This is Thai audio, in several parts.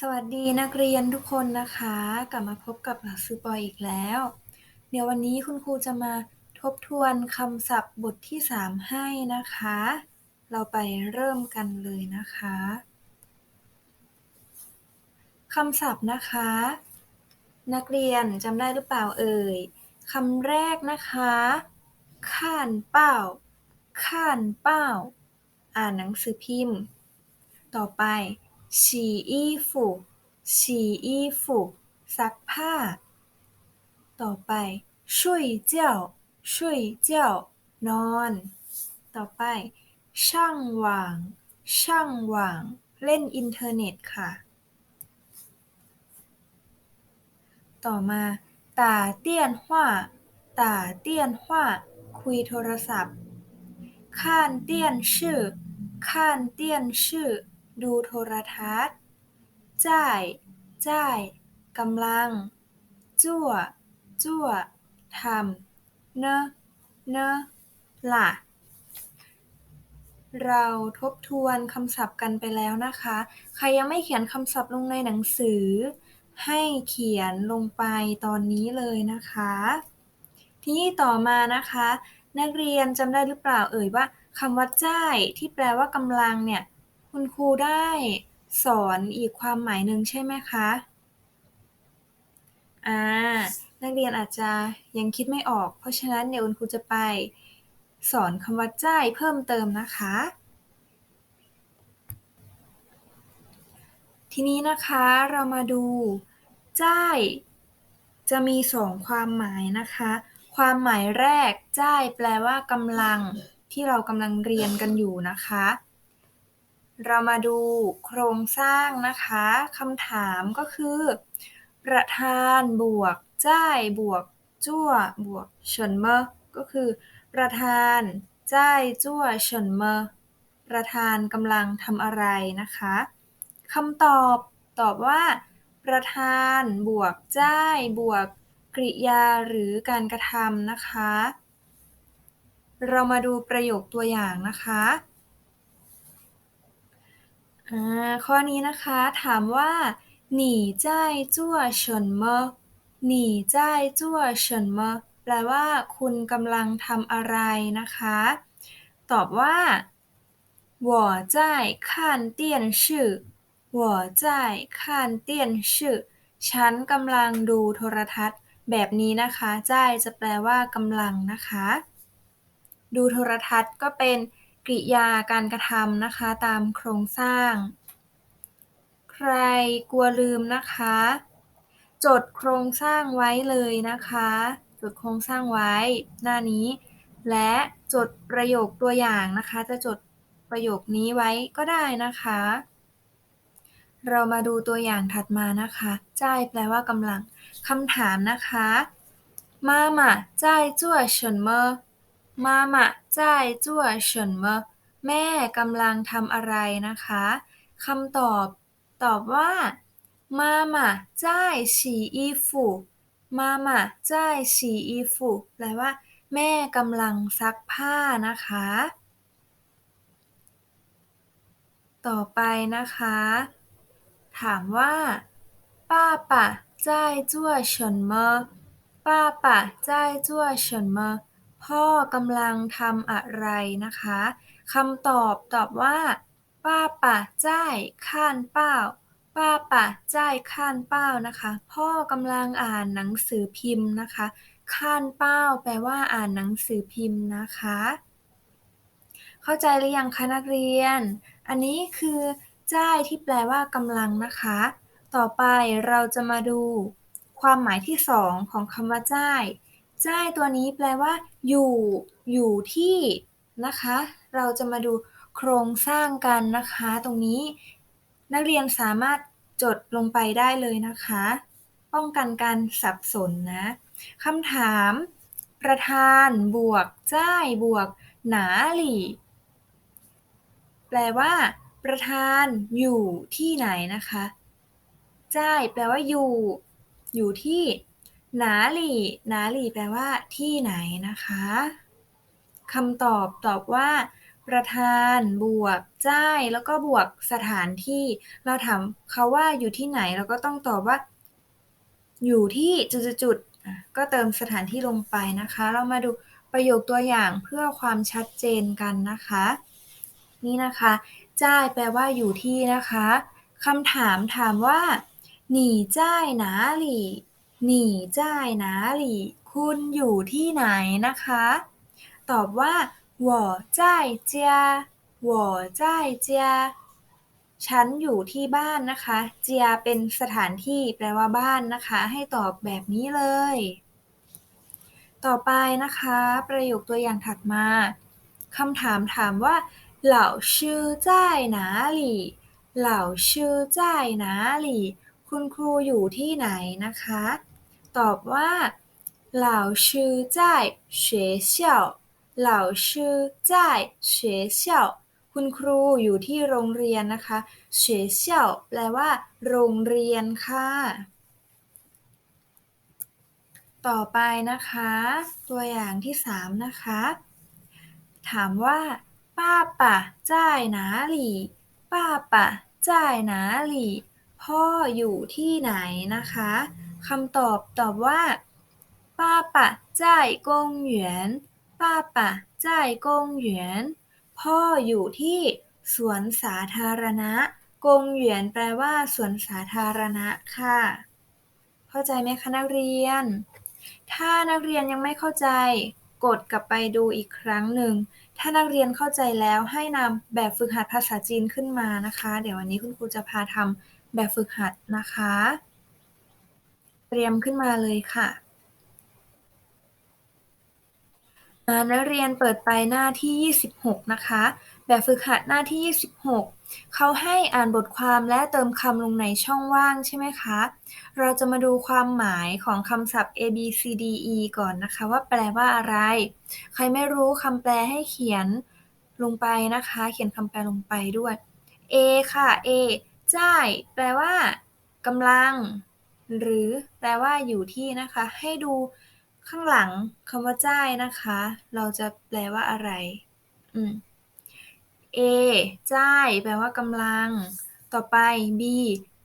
สวัสดีนักเรียนทุกคนนะคะ กลับมาพบกับหลักสูตรปอยอีกแล้ว เดี๋ยววันนี้คุณครูจะมาทบทวนคำศัพท์บทที่ 3 ให้นะคะ เราไปเริ่มกันเลยนะคะคำศัพท์นะคะ นักเรียนจำได้หรือเปล่าเอ่ยคำแรกนะคะข้านเป้าข้านเป้า อ่านหนังสือพิมพ์ ต่อไป 洗衣服洗衣服ซักผ้า ต่อไป睡觉睡觉นอน ต่อไปช่างหว่างช่างหว่าง เล่นอินเทอร์เน็ตค่ะ ต่อมาต่าเตี้ยนว่าต่าเตี้ยนว่าคุยโทรศัพท์ข้านเตี้ยนชื่อข้านเตี้ยนชื่อ ดูโทรทัศน์ จ่าย จ่าย กำลัง จั่ว จั่ว ทำ เนะเนะล่ะ เราทบทวนคำศัพท์กันไปแล้วนะคะ ใครยังไม่เขียนคำศัพท์ลงในหนังสือ ให้เขียนลงไปตอนนี้เลยนะคะ ทีนี้ต่อมานะคะ นักเรียนจำได้หรือเปล่าเอ่ยว่าคำว่าจ่ายที่แปลว่ากำลังเนี่ย คุณครูได้สอนอีกความหมายหนึ่งใช่ไหมคะอ่านักเรียนอาจจะยังคิดไม่ออก เพราะฉะนั้นเดี๋ยวคุณครูจะไปสอนคำว่าจ่ายเพิ่มเติมนะคะ ทีนี้นะคะเรามาดูจ่ายจะมีสองความหมายนะคะ ความหมายแรกจ่ายแปลว่ากำลังที่เรากำลังเรียนกันอยู่นะคะ เรามาดูโครงสร้างนะคะคำถามก็คือ ประธานบวกจ่ายบวกจั่วบวกเฉินเมอก็คือ ประธานจ่ายจั่วเฉินเมอประธานกำลังทำอะไรนะคะคำตอบตอบว่า ประธานบวกจ่ายบวกกริยาหรือการกระทำนะคะ เรามาดูประโยคตัวอย่างนะคะ อ่าข้อนี้นะคะถามว่าหนีจ่ายจั่วเฉินเมอหนีจ่ายจั่วเฉินเมอแปลว่าคุณกำลังทำอะไรนะคะ ตอบว่า我在看电视我在看电视ฉันกำลังดูโทรทัศน์แบบนี้นะคะจ่ายจะแปลว่ากำลังนะคะ ดูโทรทัศน์ก็เป็น กริยาการกระทำนะคะตามโครงสร้าง ใครกลัวลืมนะคะ จดโครงสร้างไว้เลยนะคะ จดโครงสร้างไว้ หน้านี้ และจดประโยคตัวอย่างนะคะ จะจดประโยคนี้ไว้ก็ได้นะคะ เรามาดูตัวอย่างถัดมานะคะจ่ายแปลว่ากำลังคำถามนะคะมาม่าจ่ายจั่วเฉินเมอ มาหม่ะจ่ายจั้วเฉินเม่อ แม่กำลังทำอะไรนะคะ คำตอบ ตอบว่า มาหม่ะจ่ายฉีอีฝูมาหม่ะจ่ายฉีอีฝูแปลว่า แม่กำลังซักผ้านะคะ ต่อไปนะคะ ถามว่า ป้าป่ะจ่ายจั้วเฉินเม่อ ป้าป่ะจ่ายจั้วเฉินเม่อ พ่อกำลังทำอะไรนะคะ คำตอบตอบว่า ป้าป่าจ่ายข้านเป้า ป้าป่าจ่ายข้านเป้านะคะ พ่อกำลังอ่านหนังสือพิมพ์นะคะ ข้านเป้าแปลว่าอ่านหนังสือพิมพ์นะคะ เข้าใจหรือยังคะนักเรียน อันนี้คือจ่ายที่แปลว่ากำลังนะคะ ต่อไปเราจะมาดู ความหมายที่สองของคำว่าจ่าย จ่ายตัวนี้แปลว่า อยู่ อยู่ที่นะคะ เราจะมาดูโครงสร้างกันนะคะ ตรงนี้ นักเรียนสามารถจดลงไปได้เลยนะคะ ป้องกันการสับสนนะคำถาม ประธานบวกจ่ายบวก หนาหลี่ แปลว่า ประธานอยู่ที่ไหนนะคะจ่ายแปลว่าอยู่ อยู่ที่ หนาหลี่หนาหลี่แปลว่า ที่ไหนนะคะคำตอบตอบว่า ประธานบวกจ้ายแล้วก็บวกสถานที่ เราถามเขาว่าอยู่ที่ไหนเราก็ต้องตอบว่า อยู่ที่จุดๆก็เติมสถานที่ลงไปนะคะ เรามาดูประโยคตัวอย่างเพื่อความชัดเจนกันนะคะ นี่นะคะจ้ายแปลว่าอยู่ที่นะคะคำถามถามว่าหนีจ้ายหนาหลี่ หนีจ้ายหนาหลี่คุณอยู่ที่ไหนนะคะ ตอบว่า我在家我在家ฉันอยู่ที่บ้านนะคะ เจียเป็นสถานที่แปลว่าบ้านนะคะ ให้ตอบแบบนี้เลย ต่อไปนะคะ ประโยคตัวอย่างถัดมาคำถามถามว่าเหล่าชื่อจ้ายหนาหลี่เหล่าชื่อจ้ายหนาหลี่ คุณครูอยู่ที่ไหนนะคะ ตอบว่าเหล่าชื่อจ้าย学校เหล่าชื่อจ้าย学校คุณครูอยู่ที่โรงเรียนนะคะ学校แปลว่า โรงเรียนค่ะ ต่อไปนะคะ ตัวอย่างที่สามนะคะ ถามว่าป้าป่ะจ้ายหนาหลี่ป้าป่ะจ้ายหนาหลี่ พ่ออยู่ที่ไหนนะคะคำตอบตอบว่าป้าป่ะจ้ายกงเหวียนป้าป่ะจ้ายกงเหวียนพ่ออยู่ที่สวนสาธารณะ กงเหวียนแปลว่าสวนสาธารณะค่ะ เข้าใจไหมคะนักเรียน ถ้านักเรียนยังไม่เข้าใจ กดกลับไปดูอีกครั้งหนึ่ง ถ้านักเรียนเข้าใจแล้วให้นำแบบฝึกหัดภาษาจีนขึ้นมานะคะ เดี๋ยววันนี้คุณครูจะพาทำ แบบฝึกหัดนะคะ เตรียมขึ้นมาเลยค่ะนักเรียนเปิดไปหน้าที่ 26 นะคะ แบบฝึกหัดหน้าที่ 26 เขาให้อ่านบทความและเติมคำลงในช่องว่างใช่ไหมคะ เราจะมาดูความหมายของคำศัพท์ A B C D E ก่อนนะคะ ว่าแปลว่าอะไร ใครไม่รู้คำแปลให้เขียนลงไปนะคะ เขียนคำแปลลงไปด้วย A ค่ะ A จ้ายแปลว่ากำลัง หรือแปลว่าอยู่ที่นะคะ ให้ดูข้างหลังคำว่าจ้ายนะคะ เราจะแปลว่าอะไร อืม A จ้ายแปลว่ากำลัง ต่อไป B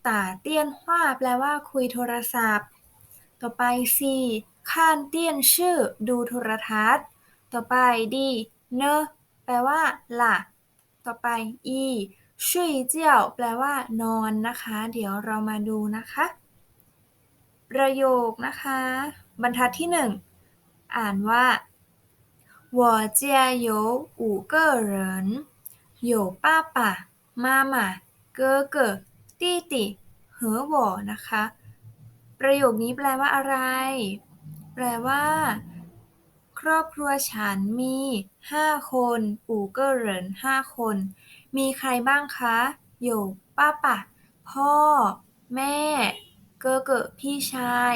ต่าเตี้ยนหว้าแปลว่าคุยโทรศัพท์ ต่อไป C ข้านเตี้ยนชื่อ ดูโทรทัศน์ ต่อไป D เนอแปลว่าลับต่อไป E ชุยเจียวแปลว่านอนนะคะ เดี๋ยวเรามาดูนะคะ ประโยคนะคะ บรรทัดที่หนึ่งอ่านว่า我家有五个人有爸爸妈妈哥哥弟弟和我นะคะ ประโยคนี้แปลว่าอะไร แปลว่า ครอบครัวฉันมีห้าคนอูเกอร์เหรินห้าคน มีใครบ้างคะโยป้าป่ะ พ่อ แม่ เกอเกอพี่ชาย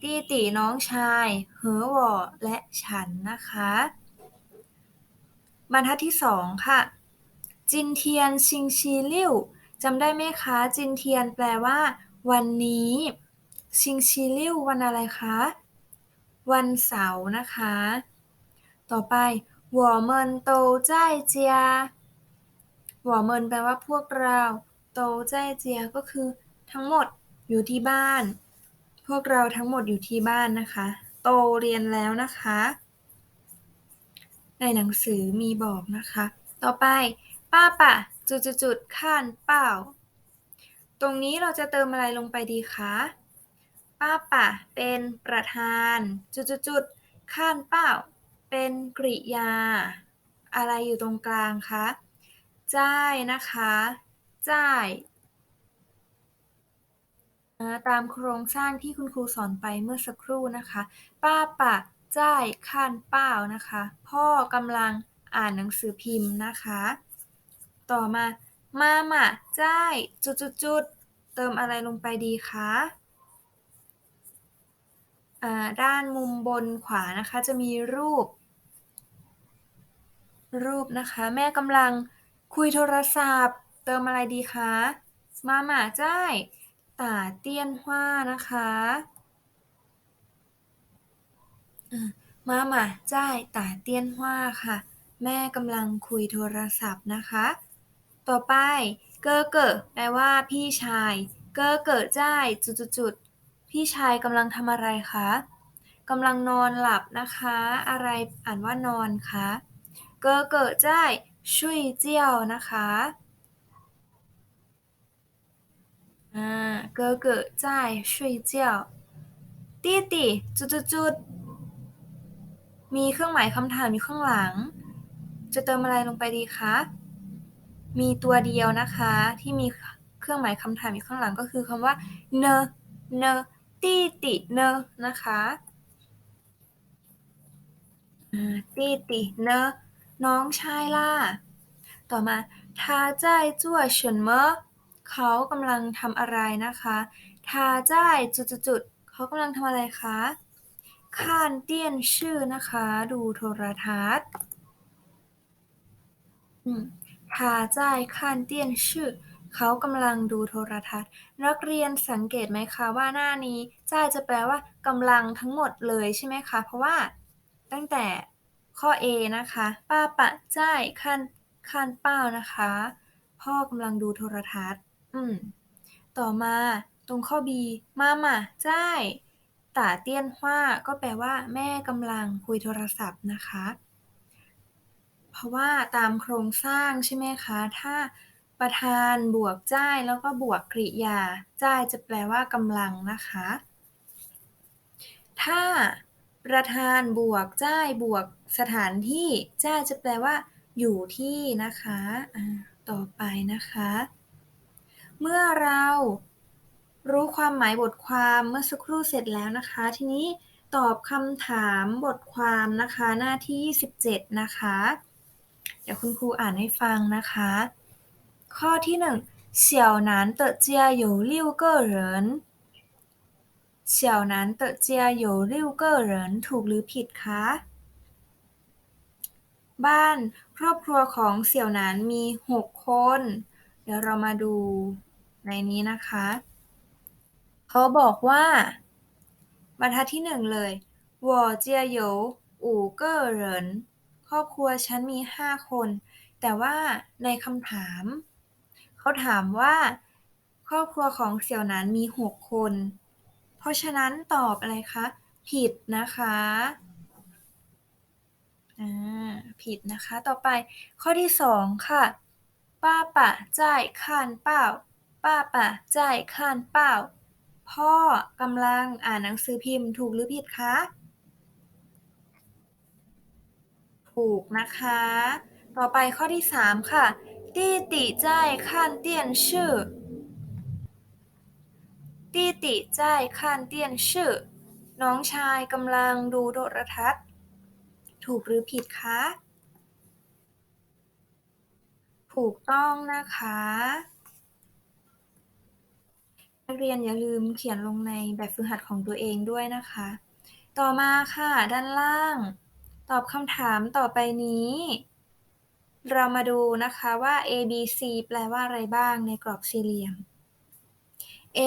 ตี้ตีน้องชาย เหอหวอและฉันนะคะ บรรทัดที่สองค่ะ จินเทียนชิงชีลิ่วจำได้ไหมคะ จินเทียนแปลว่า วันนี้ ชิงชีลิ่ววันอะไรคะ วันเสาร์นะคะ ต่อไป我 หวัวเมินแปลว่าพวกเรา โตเจ้ยเจีย ก็คือ ทั้งหมดอยู่ที่บ้าน พวกเราทั้งหมดอยู่ที่บ้านนะคะ โตเรียนแล้วนะคะ ในหนังสือมีบอกนะคะ ต่อไป ป้าป่ะจุดจุดจุดข้านเป่าตรงนี้เราจะเติมอะไรลงไปดีคะ ป้าป่ะเป็นประธาน จุดจุดจุดข้านเป่าเป็นกริยา อะไรอยู่ตรงกลางคะ จ้ายนะคะ จ้ายตามโครงสร้างที่คุณครูสอนไปเมื่อสักครู่นะคะ ป้าปะจ้ายข้านเป้านะคะ พ่อกำลังอ่านหนังสือพิมพ์นะคะ ต่อมา มาม่ะจ้ายจุดจุดจุดเติมอะไรลงไปดีคะด้านมุมบนขวานะคะจะมีรูป รูปนะคะ แม่กำลัง คุยโทรศัพท์ เติมอะไรดีคะ มาหม่าจ้ายตาเตี้ยนหว้านะคะมาหม่าจ้ายตาเตี้ยนหว้าค่ะ แม่กำลังคุยโทรศัพท์นะคะ ต่อไป เกอเกอแปลว่าพี่ชาย เกอเกอจ้ายจุดๆๆพี่ชายกำลังทำอะไรคะกำลังนอนหลับนะคะ อะไรอ่านว่านอนคะ เกอเกอจ้าย ชุยเจียวนะคะอ่าเกอเกอจ้ายชุยเจียวตี้ตี้จุดมีเครื่องหมายคำถามอยู่ข้างหลัง จะเติมอะไรลงไปดีคะ มีตัวเดียวนะคะที่มีเครื่องหมายคำถามอยู่ข้างหลังก็คือคำว่าเนเนตีติเนนะคะตีติเน น้องชายล่ะ ต่อมาทาจ้ายจั่วเฉินเมอเขากำลังทำอะไรนะคะทาจ้ายจุดๆเขากำลังทำอะไรคะข้านเตี้ยนชื่อนะคะ ดูโทรทัศน์ทาจ้ายข้านเตี้ยนชื่อ เขากำลังดูโทรทัศน์ นักเรียนสังเกตไหมคะว่าหน้านี้จ้ายจะแปลว่ากำลังทั้งหมดเลยใช่ไหมคะ เพราะว่าตั้งแต่ ข้อ A นะคะ ป้าปะจ้ายข้านข้านเป้านะคะ พ่อกำลังดูโทรทัศน์ อืม ต่อมาตรงข้อ B มาม่าจ้ายตาเตี้ยนว่าก็แปลว่า แม่กำลังคุยโทรศัพท์นะคะ เพราะว่าตามโครงสร้างใช่ไหมคะ ถ้าประธานบวกจ้ายแล้วก็บวกกริยา จ้ายจะแปลว่ากำลังนะคะ ถ้า ประธานบวกจ้ายบวกสถานที่จ้ายจะแปลว่า อยู่ที่นะคะต่อไปนะคะ เมื่อเรารู้ความหมายบทความเมื่อสักครู่เสร็จแล้วนะคะ ทีนี้ตอบคำถามบทความนะคะ หน้าที่27นะคะ เดี๋ยวคุณครูอ่านให้ฟังนะคะ ข้อที่หนึ่ลิ่วเกอเหรน เฉียวหนานเต๋อเจียโหยริ่วเก้อเหรินถูกหรือผิดคะ บ้านครอบครัวของเสี่ยวนานมี 6 คน เดี๋ยวเรามาดูในนี้นะคะ เขาบอกว่าบรรทัดที่หนึ่งเลยวอเจียโยอู่เก้อเหรินครอบครัวฉันมี 5 คน แต่ว่าในคำถาม เขาถามว่า ครอบครัวของเสี่ยวนานมี 6 คน เพราะฉะนั้นตอบอะไรคะ ผิดนะคะผิดนะคะ ต่อไปข้อที่สองค่ะ ป้าป่ะจ่ายคานเป้า ป้าป่ะจ่ายคานเป้า พ่อกำลังอ่านหนังสือพิมพ์ถูกหรือผิดคะ ถูกนะคะ ต่อไปข้อที่สามค่ะตี้ติจ่ายข้านเตียนชื่อ ตี้ติจ่ายข้านเตี้ยนชื่อ น้องชายกำลังดูโทรทัศน์ ถูกหรือผิดคะ ถูกต้องนะคะ นักเรียนอย่าลืมเขียนลงในแบบฝึกหัดของตัวเองด้วยนะคะ ต่อมาค่ะ ด้านล่าง ตอบคำถามต่อไปนี้ เรามาดูนะคะว่า A B C แปลว่าอะไรบ้างในกรอบสี่เหลี่ยม A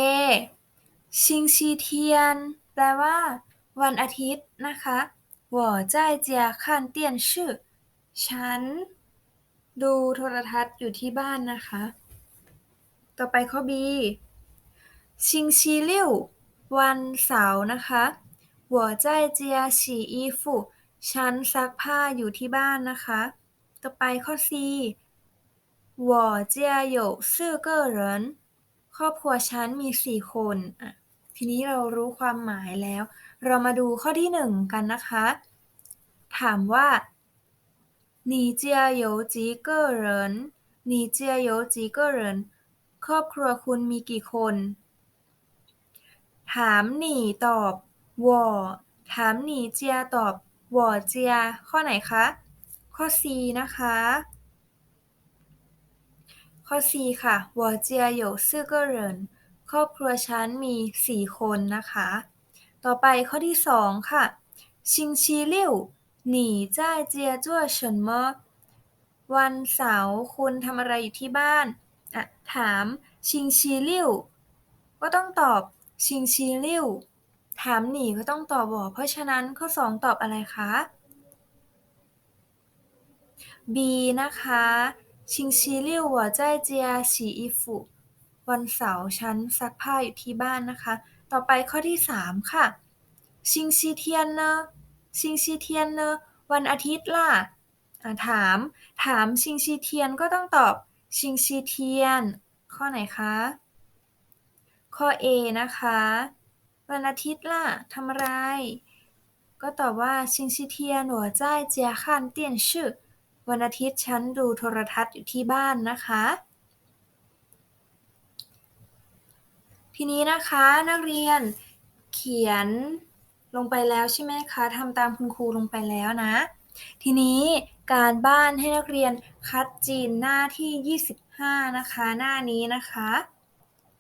ชิงชีเทียนแปลว่า วันอาทิตย์นะคะ我在家看电视ฉัน ดูโทรทัศน์อยู่ที่บ้านนะคะ ต่อไปข้อ B ชิงชีลิ่ววันเสาร์นะคะ我在家洗衣服ฉันซักผ้าอยู่ที่บ้านนะคะ ต่อไปข้อ C 我家有四个人ครอบครัวฉันมีสี่คนอ่ะ ทีนี้เรารู้ความหมายแล้ว เรามาดูข้อที่หนึ่งกันนะคะ ถามว่า你家有几个人你家有几个人ครอบครัวคุณมีกี่คนถามหนี่ตอบวอถามหนี่เจียตอบวอเจีย ข้อไหนคะ ข้อ C นะคะ ข้อ C ค่ะ我家有四个人 ครอบครัวฉันมีสี่คนนะคะ ต่อไปข้อที่สองค่ะชิงชีลิ่วหนีจ้าเจียจั่วเฉินเมอวันเสาร์คุณทำอะไรอยู่ที่บ้านอะถามชิงชีลิ่วก็ต้องตอบชิงชีลิ่วถามหนีก็ต้องตอบวอกเพราะฉะนั้นข้อสองตอบอะไรคะ B นะคะชิงชีลิ่วหัวใจเจียฉีอีฟุ วันเสาร์ฉันซักผ้าอยู่ที่บ้านนะคะ ต่อไปข้อที่สามค่ะชิงชีเทียนเนอะชิงชีเทียนเนอะวันอาทิตย์ล่ะถาม ถามชิงชีเทียนก็ต้องตอบชิงชีเทียน ข้อไหนคะ ข้อ A นะคะ วันอาทิตย์ล่ะทำอะไร ก็ตอบว่าชิงชีเทียนหัวใจเจียข้านเตียนชื่อวันอาทิตย์ฉันดูโทรทัศน์อยู่ที่บ้านนะคะ ทีนี้นะคะนักเรียนเขียนลงไปแล้วใช่ไหมคะทำตามคุณครูลงไปแล้วนะ ทีนี้การบ้านให้นักเรียนคัดจีนหน้าที่ 25 นะคะ หน้านี้นะคะ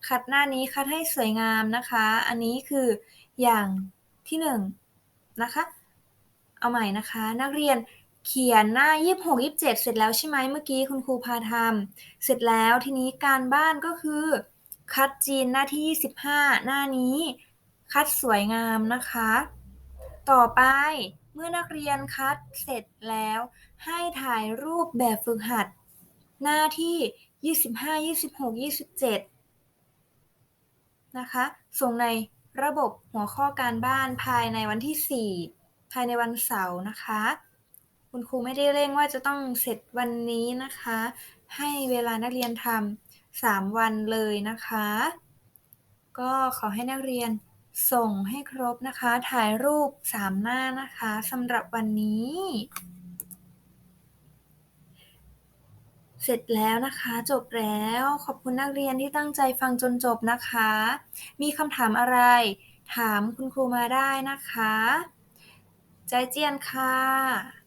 คัดหน้านี้คัดให้สวยงามนะคะ อันนี้คืออย่างที่หนึ่งนะคะ เอาใหม่นะคะ นักเรียนเขียนหน้า 26 27 เสร็จแล้วใช่ไหมเมื่อกี้คุณครูพาทำเสร็จแล้วทีนี้การบ้านก็คือ คัดจีนหน้าที่ 25 หน้านี้ คัดสวยงามนะคะ ต่อไปเมื่อนักเรียนคัดเสร็จแล้ว ให้ถ่ายรูปแบบฝึกหัด หน้าที่ 25 26 27 นะคะ ส่งในระบบหัวข้อการบ้านภายในวันที่ 4 ภายในวันเสาร์นะคะ คุณครูไม่ได้เร่งว่าจะต้องเสร็จวันนี้นะคะ ให้เวลานักเรียนทำ 3 วันเลยนะคะ ก็ขอให้นักเรียนส่งให้ครบนะคะ ถ่ายรูป 3 หน้านะคะสำหรับวันนี้ เสร็จแล้วนะคะจบแล้วขอบคุณนักเรียนที่ตั้งใจฟังจนจบนะคะ มีคำถามอะไร ถามคุณครูมาได้นะคะ ใจเจียนค่ะ